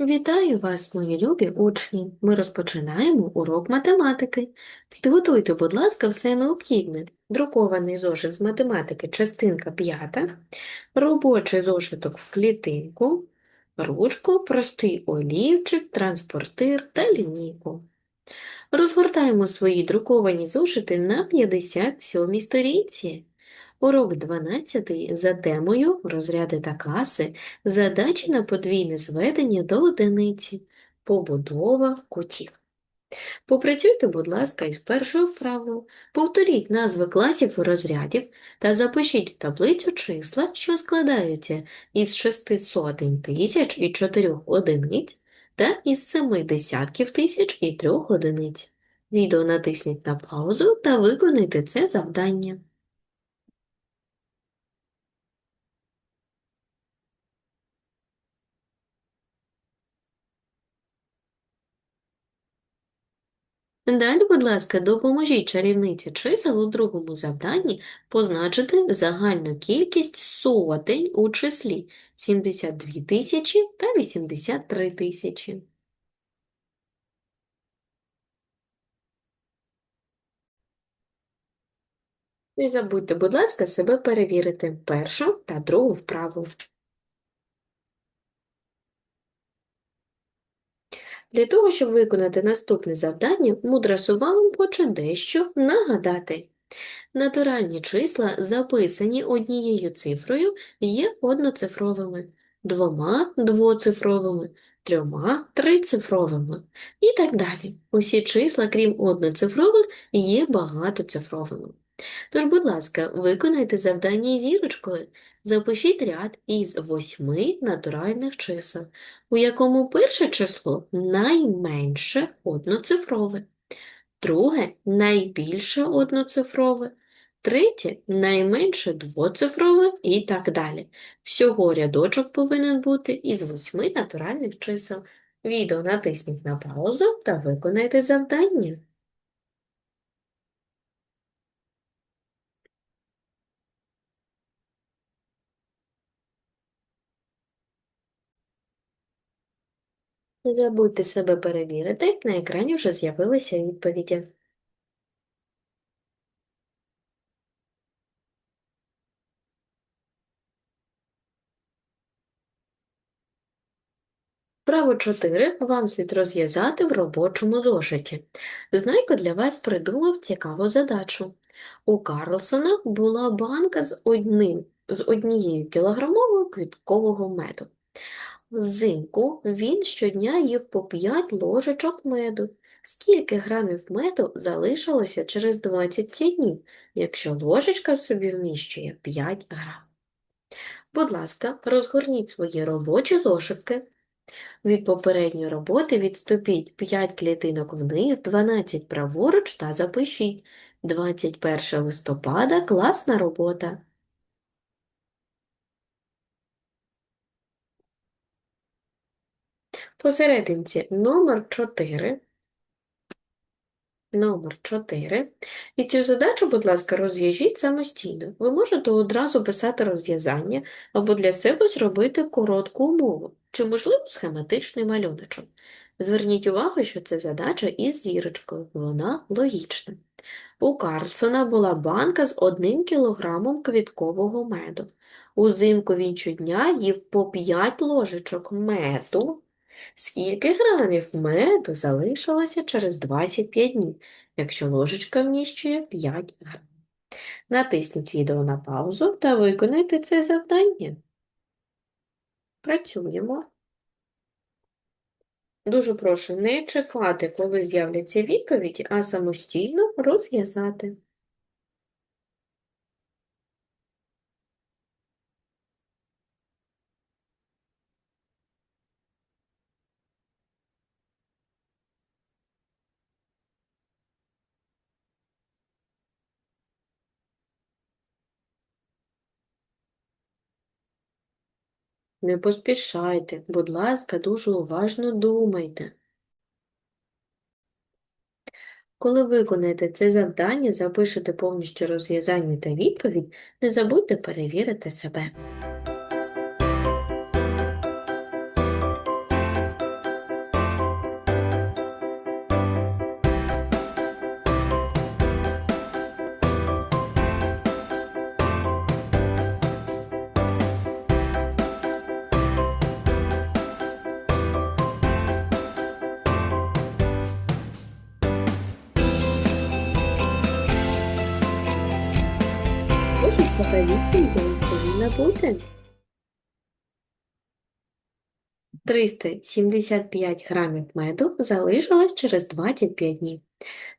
Вітаю вас, мої любі учні! Ми розпочинаємо урок математики. Підготуйте, будь ласка, все необхідне. Друкований зошит з математики, частинка 5, робочий зошиток в клітинку, ручку, простий олівчик, транспортир та лінійку. Розгортаємо свої друковані зошити на 57 сторінці. Урок 12 за темою розряди та класи, задачі на подвійне зведення до одиниці, побудова кутів. Попрацюйте, будь ласка, із першою вправою. Повторіть назви класів і розрядів та запишіть в таблицю числа, що складаються із шести сотень тисяч і чотирьох одиниць та із семи десятків тисяч і трьох одиниць. Відео натисніть на паузу та виконайте це завдання. Далі, будь ласка, допоможіть чарівниці чисел у другому завданні позначити загальну кількість сотень у числі 72 тисячі та 83 тисячі. Не забудьте, будь ласка, себе перевірити першу та другу вправу. Для того, щоб виконати наступне завдання, мудра сова вам хоче дещо нагадати. Натуральні числа, записані однією цифрою, є одноцифровими, двома двоцифровими, трьома трицифровими і так далі. Усі числа, крім одноцифрових, є багатоцифровими. Тож, будь ласка, виконайте завдання зірочкою. Запишіть ряд із восьми натуральних чисел, у якому перше число найменше одноцифрове, друге найбільше одноцифрове, третє найменше двоцифрове і так далі. Всього рядочок повинен бути із восьми натуральних чисел. Відео натисніть на паузу та виконайте завдання. Не забудьте себе перевірити, на екрані вже з'явилися відповіді. Право 4 вам слід розв'язати в робочому зошиті. Знайко для вас придумав цікаву задачу. У Карлсона була банка з, одним, з однією кілограмовою квіткового меду. Взимку він щодня їв по 5 ложечок меду. Скільки грамів меду залишилося через 25 днів, якщо ложечка собі вміщує 5 грам? Будь ласка, розгорніть свої робочі зошитки. Від попередньої роботи відступіть 5 клітинок вниз, 12 праворуч та запишіть. 21 листопада класна робота. Посерединці номер 4. Номер 4. І цю задачу, будь ласка, розв'яжіть самостійно. Ви можете одразу писати розв'язання або для себе зробити коротку умову, чи, можливо, схематичний малюночок. Зверніть увагу, що це задача із зірочкою, вона логічна. У Карлсона була банка з одним кілограмом квіткового меду. Узимку він щодня їв по 5 ложечок меду. Скільки грамів меду залишилося через 25 днів, якщо ложечка вміщує 5 грамів? Натисніть відео на паузу та виконайте це завдання. Працюємо. Дуже прошу не чекати, коли з'являться відповіді, а самостійно розв'язати. Не поспішайте, будь ласка, дуже уважно думайте. Коли виконаєте це завдання, запишете повністю розв'язання та відповідь, не забудьте перевірити себе. У нас повинна бути? 375 грамів меду залишилось через 25 днів.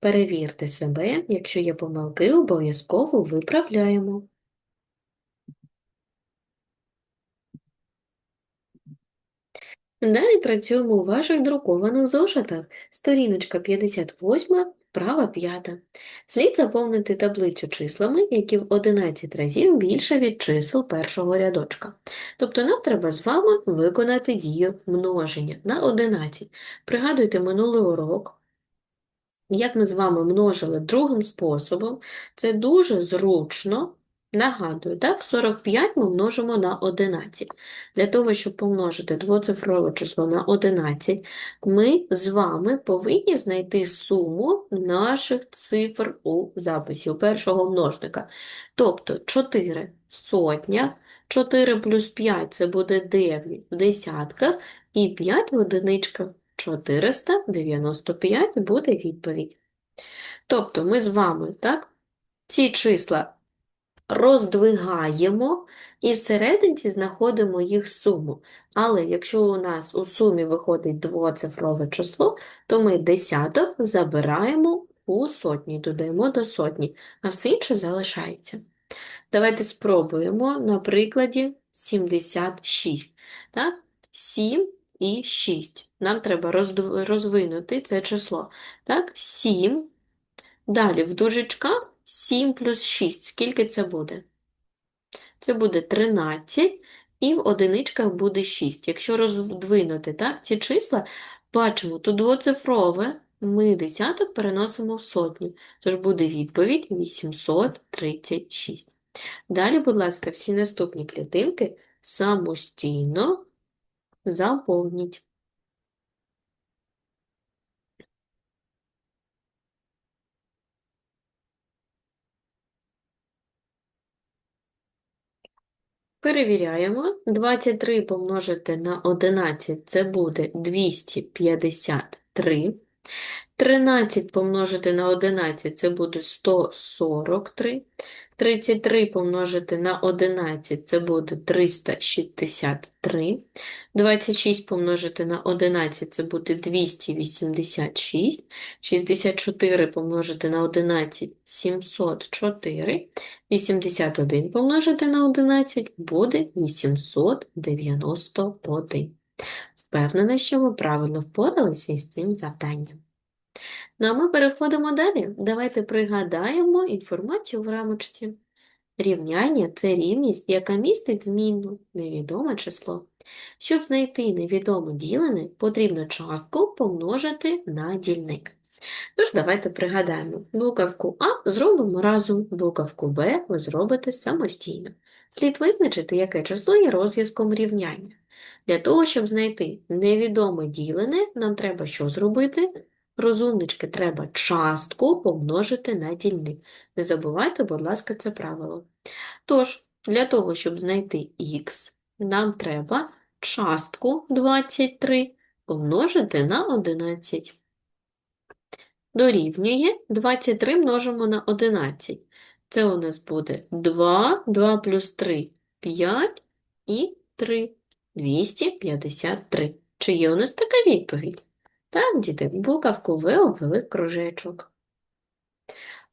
Перевірте себе, якщо є помилки, обов'язково виправляємо. Далі працюємо у ваших друкованих зошитах. Сторіночка 58, вправа 5. Слід заповнити таблицю числами, які в 11 разів більше від чисел першого рядочка. Тобто нам треба з вами виконати дію множення на 11. Пригадуйте минулий урок. Як ми з вами множили другим способом, це дуже зручно. Нагадую, так, 45 ми множимо на 11. Для того, щоб помножити двоцифрове число на 11, ми з вами повинні знайти суму наших цифр у записі, у першого множника. Тобто 4 в сотнях, 4 плюс 5 це буде 9 в десятках, і 5 в одиничках. 495 буде відповідь. Тобто ми з вами так, ці числа роздвигаємо і всерединці знаходимо їх суму. Але якщо у нас у сумі виходить двоцифрове число, то ми десяток забираємо у сотні, додаємо до сотні, а все інше залишається. Давайте спробуємо на прикладі 76. Так? 7 і 6. Нам треба розвинути це число. Так, 7. Далі в дужечках 7 плюс 6. Скільки це буде? Це буде 13, і в одиничках буде 6. Якщо роздвинути так, ці числа, бачимо, тут двоцифрове, ми десяток переносимо в сотню, тож буде відповідь 836. Далі, будь ласка, всі наступні клітинки самостійно заповніть. Перевіряємо. 23 помножити на 11 це буде 253. 13 помножити на 11 це буде 143. 33 помножити на 11 це буде 363. 26 помножити на 11 це буде 286. 64 помножити на 11 704. 81 помножити на 11 буде 891. Впевнена, що ви правильно впоралися із цим завданням. Ну а ми переходимо далі. Давайте пригадаємо інформацію в рамочці. Рівняння це рівність, яка містить змінну невідоме число. Щоб знайти невідоме ділене, потрібно частку помножити на дільник. Тож, давайте пригадаємо, буковку А зробимо разом, буковку Б ви зробите самостійно. Слід визначити, яке число є розв'язком рівняння. Для того, щоб знайти невідоме ділене, нам треба що зробити? Розумнички, треба частку помножити на дільник. Не забувайте, будь ласка, це правило. Тож, для того, щоб знайти х, нам треба частку 23 помножити на 11. Дорівнює 23 множимо на 11. Це у нас буде 2, 2 плюс 3 5 і 3 253. Чи є у нас така відповідь? Так, діти, буковку В обвели кружечок.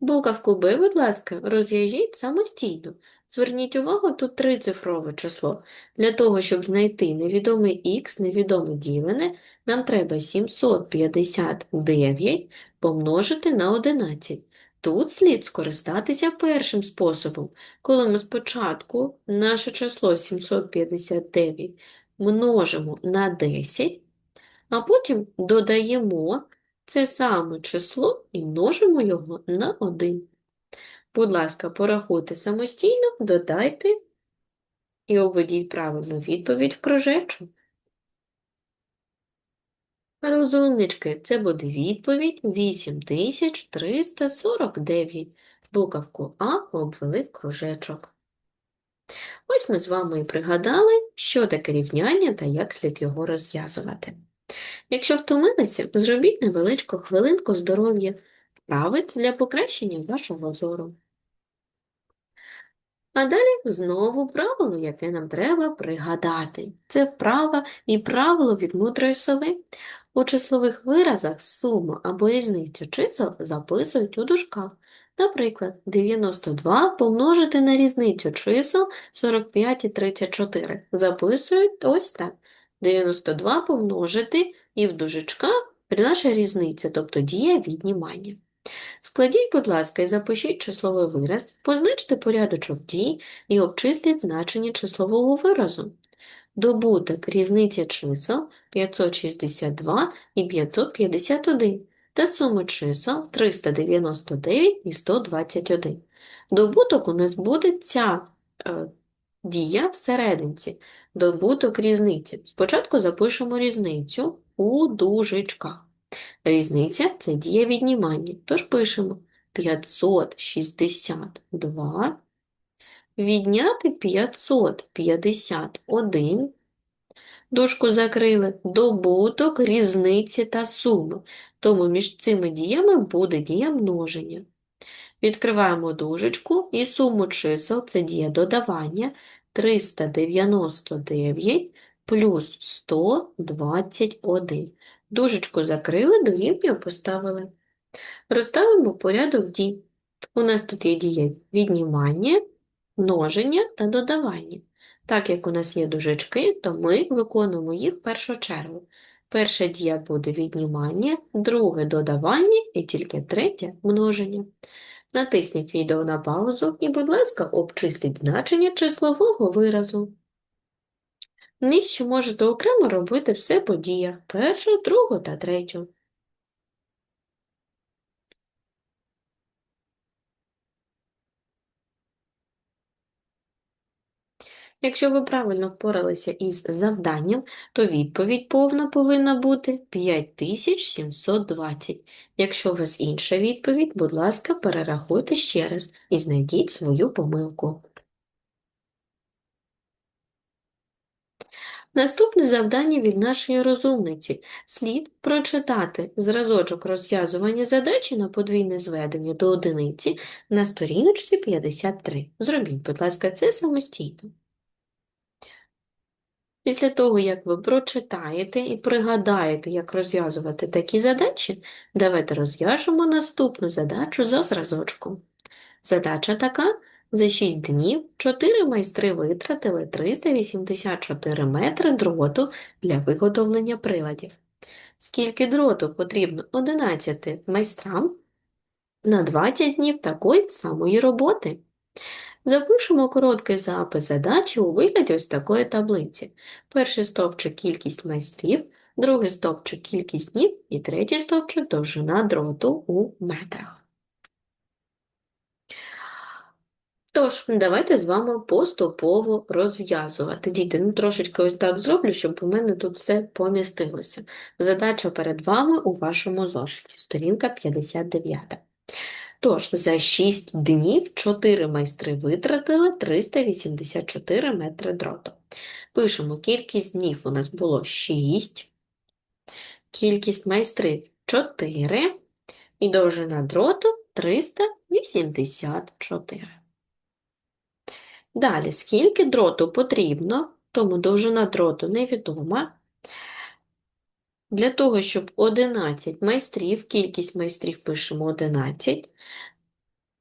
Буковку Б, будь ласка, розв'яжіть самостійно. Зверніть увагу, тут трицифрове число. Для того, щоб знайти невідомий х, невідоме ділене, нам треба 759 помножити на 11. Тут слід скористатися першим способом, коли ми спочатку наше число 759 множимо на 10, а потім додаємо це саме число і множимо його на 1. Будь ласка, порахуйте самостійно, додайте і обведіть правильну відповідь в кружечок. Розумнички, це буде відповідь 8349. Буковку А обвели в кружечок. Ось ми з вами і пригадали, що таке рівняння та як слід його розв'язувати. Якщо втомилися, зробіть невеличку хвилинку здоров'я, вправить для покращення вашого зору. А далі знову правило, яке нам треба пригадати. Це вправа і правило від мудрої сови. У числових виразах суму або різницю чисел записують у дужках. Наприклад, 92 помножити на різницю чисел 45 і 34. Записують ось так. 92 помножити і в дужечках наша різниця, тобто дія віднімання. Складіть, будь ласка, і запишіть числовий вираз, позначте порядочок дій і обчисліть значення числового виразу. Добуток різниці чисел 562 і 551 та суми чисел 399 і 121. Добуток у нас буде ця дія всерединці. Добуток різниці. Спочатку запишемо різницю у дужечках. Різниця це дія віднімання. Тож пишемо 562 відняти 551. Дужку закрили добуток, різниці та суми. Тому між цими діями буде дія множення. Відкриваємо дужечку і суму чисел це дія додавання 399 плюс 121. Дужечку закрили, дорівнює поставили. Розставимо порядок дій. У нас тут є дія віднімання, множення та додавання. Так як у нас є дужечки, то ми виконуємо їх першу чергу. Перша дія буде віднімання, друге додавання і тільки третє множення. Натисніть відео на паузу і, будь ласка, обчисліть значення числового виразу. Нижче можете окремо робити все по діях першу, другу та третю. Якщо ви правильно впоралися із завданням, то відповідь повна повинна бути 5720. Якщо у вас інша відповідь, будь ласка, перерахуйте ще раз і знайдіть свою помилку. Наступне завдання від нашої розумниці. Слід прочитати зразочок розв'язування задачі на подвійне зведення до одиниці на сторіночці 53. Зробіть, будь ласка, це самостійно. Після того, як ви прочитаєте і пригадаєте, як розв'язувати такі задачі, давайте розв'яжемо наступну задачу за зразочком. Задача така. За 6 днів 4 майстри витратили 384 метри дроту для виготовлення приладів. Скільки дроту потрібно 11 майстрам на 20 днів такої самої роботи? Запишемо короткий запис задачі у вигляді ось такої таблиці. Перший стовпчик – кількість майстрів, другий стовпчик – кількість днів і третій стовпчик – довжина дроту у метрах. Тож, давайте з вами поступово розв'язувати. Діти, ну трошечки ось так зроблю, щоб у мене тут все помістилося. Задача перед вами у вашому зошиті, сторінка 59. Тож, за 6 днів 4 майстри витратили 384 метри дроту. Пишемо, кількість днів у нас було 6, кількість майстрів 4 і довжина дроту 384. Далі, скільки дроту потрібно, тому довжина дроту невідома. Для того, щоб 11 майстрів, кількість майстрів пишемо 11,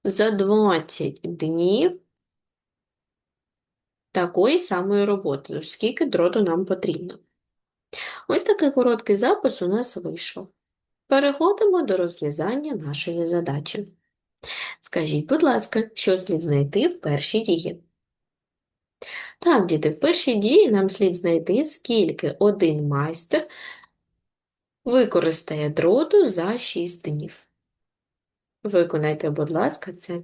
за 20 днів такої самої роботи, скільки дроту нам потрібно. Ось такий короткий запис у нас вийшов. Переходимо до розв'язання нашої задачі. Скажіть, будь ласка, що слід знайти в першій дії? Так, діти, в першій дії нам слід знайти, скільки один майстер використає дроту за 6 днів. Виконайте, будь ласка, це.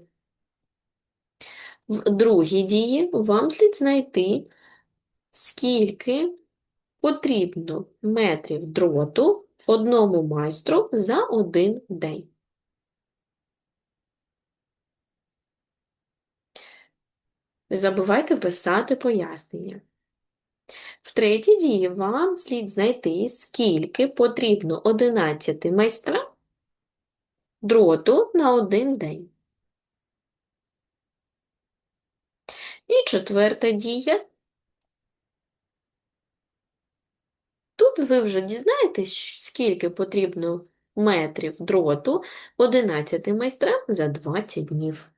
В другій дії вам слід знайти, скільки потрібно метрів дроту одному майстру за один день. Не забувайте писати пояснення. В третій дії вам слід знайти, скільки потрібно 11 майстра дроту на один день. І четверта дія. Тут ви вже дізнаєтесь, скільки потрібно метрів дроту 11 майстрам за 20 днів.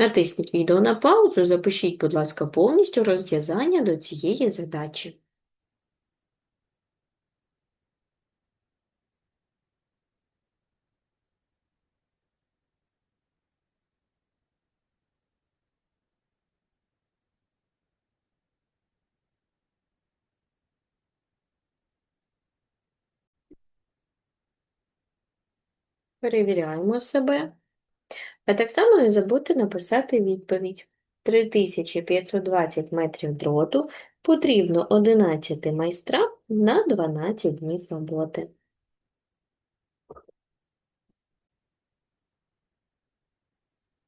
Натисніть відео на паузу, запишіть, будь ласка, повністю розв'язання до цієї задачі. Перевіряємо себе. А так само не забудьте написати відповідь. 3520 метрів дроту потрібно 11 майстрам на 12 днів роботи.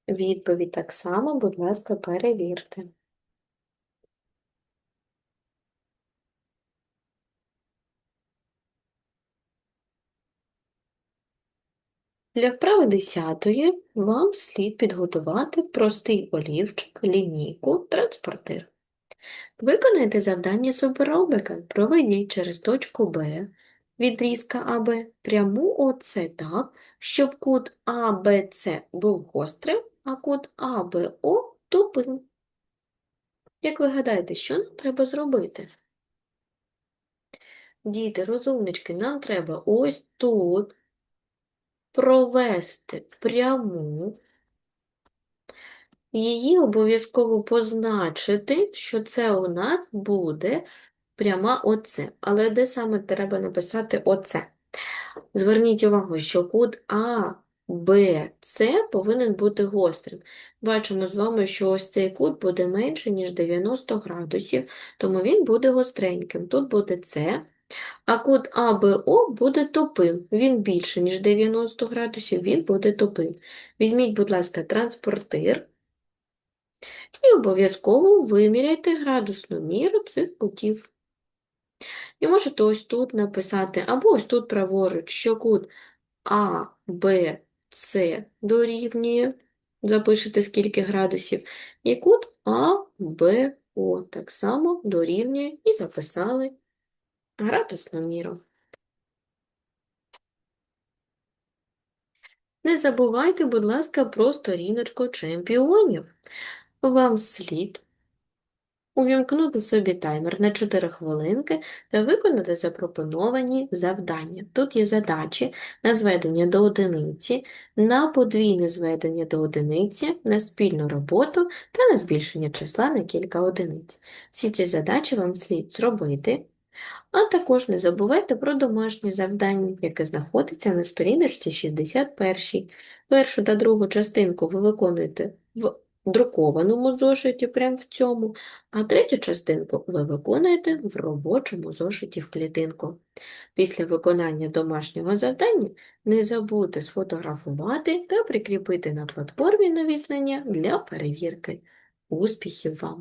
Відповідь так само, будь ласка, перевірте. Для вправи 10 вам слід підготувати простий олівчик, лінійку, транспортир. Виконайте завдання суперробика. Проведіть через точку Б відрізка АБ пряму ОС так, щоб кут АБЦ був гострим, а кут АБО тупим. Як ви гадаєте, що нам треба зробити? Діти, розумнички, нам треба ось тут провести пряму, її обов'язково позначити, що це у нас буде пряма оце. Але де саме треба написати оце? Зверніть увагу, що кут А, Б, С повинен бути гострим. Бачимо з вами, що ось цей кут буде менше, ніж 90 градусів, тому він буде гостреньким. Тут буде С, а кут АБО буде тупим. Він більше, ніж 90 градусів, він буде тупим. Візьміть, будь ласка, транспортир і обов'язково виміряйте градусну міру цих кутів. І можете ось тут написати, або ось тут праворуч, що кут А, Б, С дорівнює, запишете скільки градусів, і кут А, Б, О так само дорівнює і записали градусну міру. Не забувайте, будь ласка, про сторіночку чемпіонів. Вам слід увімкнути собі таймер на 4 хвилинки та виконати запропоновані завдання. Тут є задачі на зведення до одиниці, на подвійне зведення до одиниці, на спільну роботу та на збільшення числа на кілька одиниць. Всі ці задачі вам слід зробити. А також не забувайте про домашнє завдання, яке знаходиться на сторіночці 61. Першу та другу частинку ви виконуєте в друкованому зошиті, прямо в цьому, а третю частинку ви виконуєте в робочому зошиті в клітинку. Після виконання домашнього завдання не забудьте сфотографувати та прикріпити на платформі навіснення для перевірки. Успіхів вам!